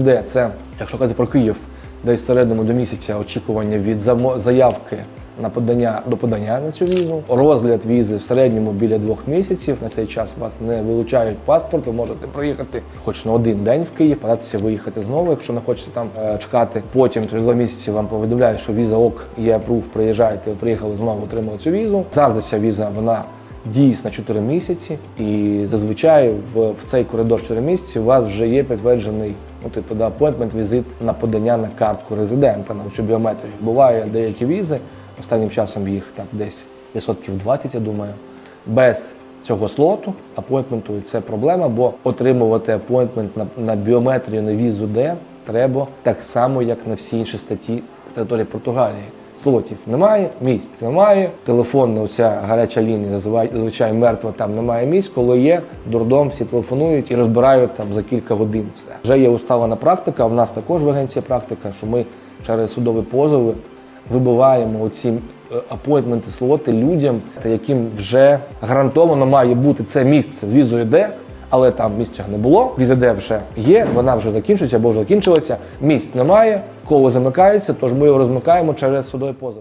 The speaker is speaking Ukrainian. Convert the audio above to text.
ВІЗД це, якщо казати про Київ, десь в середньому до місяця очікування від заявки на подання до подання на цю візу. Розгляд візи в середньому біля двох місяців. На цей час вас не вилучають паспорт. Ви можете приїхати хоч на один день в Київ, податися виїхати знову, якщо не хочете там е, чекати. Потім через два місяці вам повідомляють, що віза ок є апрув, приїжджаєте, приїхали знову, отримали цю візу. Завжди ця віза вона дійсна 4 місяці, і зазвичай в, в цей коридор 4 місяці у вас вже є підтверджений ну, типу, да, appointment візит на подання на картку резидента на всю біометрію. Буває деякі візи, останнім часом їх так десь відсотків 20, я думаю, без цього слоту апойнтменту, і це проблема, бо отримувати апойтмент на, на біометрію на візу Д треба так само, як на всі інші статті з території Португалії. Слотів немає, місць немає. Телефонна оця гаряча лінія зазвичай- мертва, там немає місць. Коли є, дурдом всі телефонують і розбирають там за кілька годин все. Вже є усталена практика. В нас також в агенції практика, що ми через судові позови вибиваємо оці е, апойнтменти, слоти людям, яким вже гарантовано має бути це місце з візою Д, але там місця не було. Візаде вже є, вона вже закінчується або вже закінчилася. Місць немає, коло замикається, тож ми його розмикаємо через судовий позови.